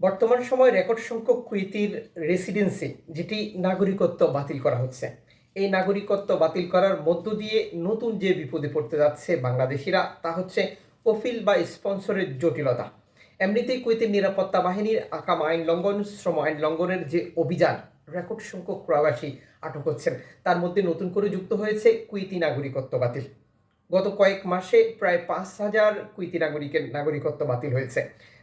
বর্তমান সময় রেকর্ড সংখ্যক কুইতির রেসিডেন্সি যেটি নাগরিকত্ব বাতিল করা হচ্ছে। এই নাগরিকত্ব বাতিল করার মধ্য দিয়ে নতুন যে বিপদে পড়তে যাচ্ছে বাংলাদেশিরা, তা হচ্ছে কফিল বা স্পন্সরের জটিলতা। এমনিতেই কুয়েতের নিরাপত্তা বাহিনীর আকাম আইন লঙ্ঘন, শ্রম আইন লঙ্ঘনের যে অভিযান, রেকর্ড সংখ্যক প্রবাসী আটক হচ্ছেন। তার মধ্যে নতুন করে যুক্ত হয়েছে কুইতি নাগরিকত্ব বাতিল। গত কয়েক মাসে প্রায় পাঁচ হাজার কুইতি নাগরিকের নাগরিকত্ব বাতিল হয়েছে।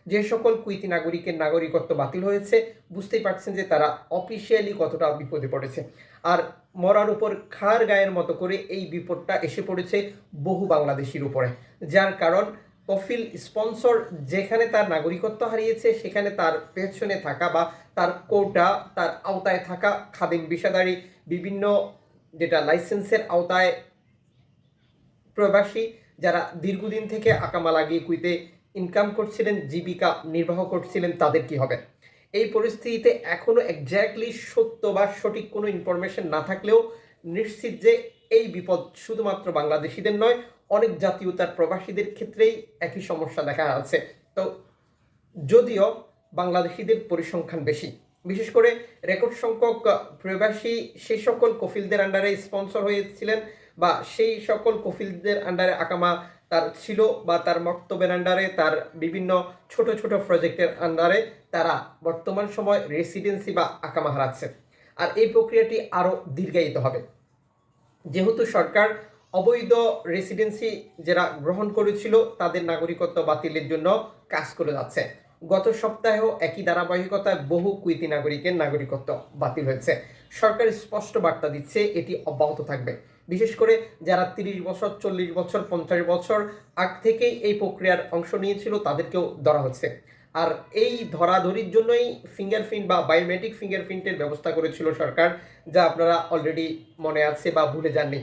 যে সকল কুইতি নাগরিকের নাগরিকত্ব বাতিল হয়েছে, বুঝতেই পারছেন যে তারা অফিসিয়ালি কতটা বিপদে পড়েছে। আর মরার উপর খার গায়ের মতো করে এই বিপদটা এসে পড়েছে বহু বাংলাদেশির উপরে। যার কারণ কফিল স্পন্সর যেখানে তার নাগরিকত্ব হারিয়েছে, সেখানে তার পেছনে থাকা বা তার কোটা, তার আওতায় থাকা খাদিম বিষাদারি বিভিন্ন যেটা লাইসেন্সের আওতায় প্রবাসী যারা দীর্ঘদিন থেকে আকামা লাগিয়ে কুইতে ইনকাম করছিলেন, জীবিকা নির্বাহ করছিলেন, তাদের কি হবে? এই পরিস্থিতিতে এখনও একজ্যাক্টলি সত্য বা সঠিক কোনো ইনফরমেশন না থাকলেও নিশ্চিত যে এই বিপদ শুধুমাত্র বাংলাদেশিদের নয়, অনেক জাতীয়তার প্রবাসীদের ক্ষেত্রেই একই সমস্যা দেখা যাচ্ছে তো যদিও বাংলাদেশিদের পরিসংখ্যান বেশি, বিশেষ করে রেকর্ড সংখ্যক প্রবাসী সেই সকল কফিলদের আন্ডারে স্পন্সর হয়েছিলেন। বা সেই সকল কফিলদের আন্ডারে আকামা তার ছিল বা তার বক্তব্যের আন্ডারে তার বিভিন্ন ছোট ছোট প্রজেক্টের আন্ডারে তারা বর্তমান সময় রেসিডেন্সি বা আকামা হারাচ্ছে। আর এই প্রক্রিয়াটি আরও দীর্ঘায়িত হবে। যেহেতু সরকার অবৈধ রেসিডেন্সি যারা গ্রহণ করেছিল, তাদের নাগরিকত্ব বাতিলের জন্য কাজ করে যাচ্ছে। গত সপ্তাহেও একই ধারাবাহিকতায় বহু কুইতি নাগরিকের নাগরিকত্ব বাতিল হয়েছে। সরকার স্পষ্ট বার্তা দিচ্ছে, এটি অব্যাহত থাকবে। বিশেষ করে যারা তিরিশ বছর, চল্লিশ বছর, পঞ্চাশ বছর আগ থেকেই এই প্রক্রিয়ার অংশ নিয়েছিল, তাদেরকেও ধরা হচ্ছে। আর এই ধরাধরির জন্যই ফিঙ্গারপ্রিন্ট বা বায়োমেট্রিক ফিঙ্গারপ্রিন্টের ব্যবস্থা করেছিল সরকার, যা আপনারা অলরেডি মনে আছে বা ভুলে যাননি।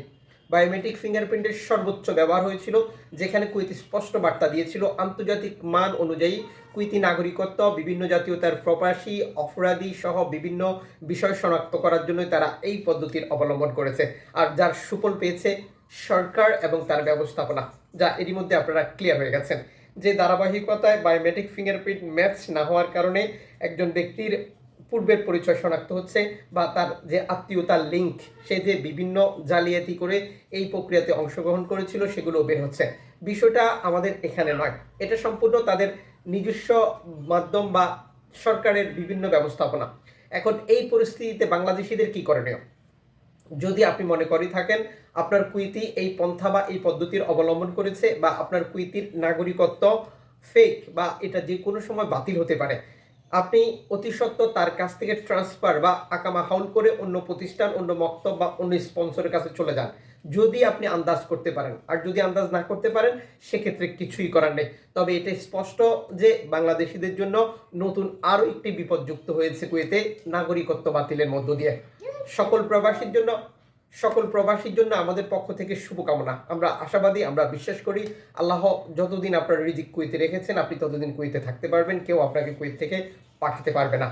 বায়োমেট্রিক ফিঙ্গারপ্রিন্টের সর্বোচ্চ ব্যবহার হয়েছিল, যেখানে কুইতি স্পষ্ট বার্তা দিয়েছিল, আন্তর্জাতিক মান অনুযায়ী কুইতি নাগরিকত্ব, বিভিন্ন জাতীয়তার প্রবাসী, অপরাধী সহ বিভিন্ন বিষয় শনাক্ত করার জন্য তারা এই পদ্ধতির অবলম্বন করেছে। আর যার সুফল পেয়েছে সরকার এবং তার ব্যবস্থাপনা, যা এরই মধ্যে আপনারা ক্লিয়ার হয়ে গেছেন। যে ধারাবাহিকতায় বায়োমেট্রিক ফিঙ্গারপ্রিন্ট ম্যাচ না হওয়ার কারণে একজন ব্যক্তির পূর্বের পরিচয় শনাক্ত হচ্ছে বা তার যে আত্মীয়তার লিঙ্ক সে যে বিভিন্ন জালিয়াতি করে এই প্রক্রিয়াতে অংশগ্রহণ করেছিল, সেগুলো বের হচ্ছে। বিষয়টা আমাদের এখানে নয়। এটা সম্পূর্ণ তাদের নিজস্ব মাধ্যম বা সরকারের বিভিন্ন ব্যবস্থাপনা। এখন এই পরিস্থিতিতে বাংলাদেশিদের কি করণীয়? যদি আপনি মনে করে থাকেন, আপনার কুইতি এই পন্থা বা এই পদ্ধতির অবলম্বন করেছে বা আপনার কুইতির নাগরিকত্ব ফেক বা এটা যে কোনো সময় বাতিল হতে পারে। আপনি অতি তার কাছ থেকে ট্রান্সফার বা আকামা হাউল করে অন্য প্রতিষ্ঠান, অন্য মক্তব বা অন্য স্পন্সরের কাছে চলে যান। যদি আপনি আন্দাজ করতে পারেন। আর যদি আন্দাজ না করতে পারেন, সেক্ষেত্রে কিছুই করার নেই। তবে এটা স্পষ্ট যে বাংলাদেশিদের জন্য নতুন আরও একটি বিপদ যুক্ত হয়েছে কুয়েতে, নাগরিকত্ব বাতিলের মধ্য দিয়ে। সকল প্রবাসীর জন্য সকল প্রবাসীর জন্য আমাদের পক্ষ থেকে শুভকামনা। আমরা আশাবাদী, আমরা বিশ্বাস করি, আল্লাহ যতদিন আপনার রিজিক কুইতে রেখেছেন, আপনি ততদিন কুইতে থাকতে পারবেন, কেউ আপনাকে কুইত থেকে পাঠাতে পারবে না।